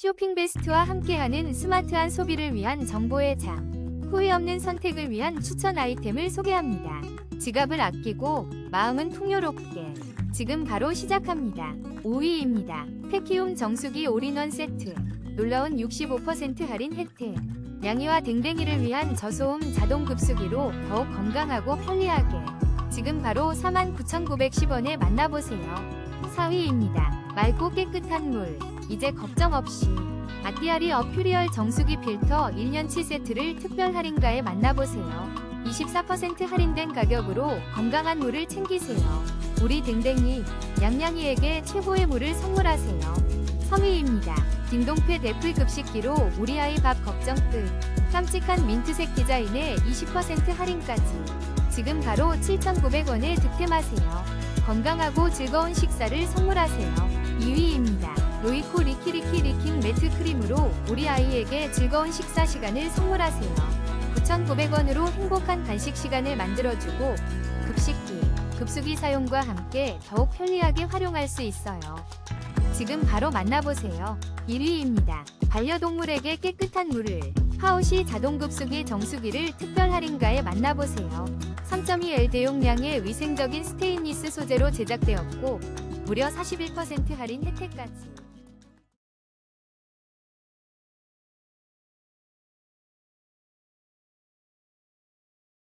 쇼핑 베스트와 함께하는 스마트한 소비를 위한 정보의 장. 후회 없는 선택을 위한 추천 아이템을 소개합니다. 지갑을 아끼고 마음은 풍요롭게. 지금 바로 시작합니다. 5위입니다. 패키움 정수기 올인원 세트. 놀라운 65% 할인 혜택. 양이와 댕댕이를 위한 저소음 자동 급수기로 더욱 건강하고 편리하게. 지금 바로 49,910원에 만나보세요. 4위입니다. 맑고 깨끗한 물. 이제 걱정 없이. 아띠아리 어퓨리얼 정수기 필터 1년치 세트를 특별 할인가에 만나보세요. 24% 할인된 가격으로 건강한 물을 챙기세요. 우리 댕댕이, 양양이에게 최고의 물을 선물하세요. 3위입니다. 딩동패 애플 급식기로 우리 아이 밥 걱정 끝. 깜찍한 민트색 디자인에 20% 할인까지. 지금 바로 7,900원에 득템하세요. 건강하고 즐거운 식사를 선물하세요. 2위입니다. 로이코 리키리키 리킹 매트 크림으로 우리 아이에게 즐거운 식사 시간을 선물하세요. 9,900원으로 행복한 간식 시간을 만들어주고 급식기, 급수기 사용과 함께 더욱 편리하게 활용할 수 있어요. 지금 바로 만나보세요. 1위입니다. 반려동물에게 깨끗한 물을 하우시 자동급수기 정수기를 특별 할인가에 만나보세요. 3.2L 대용량의 위생적인 스테인리스 소재로 제작되었고 무려 41% 할인 혜택까지.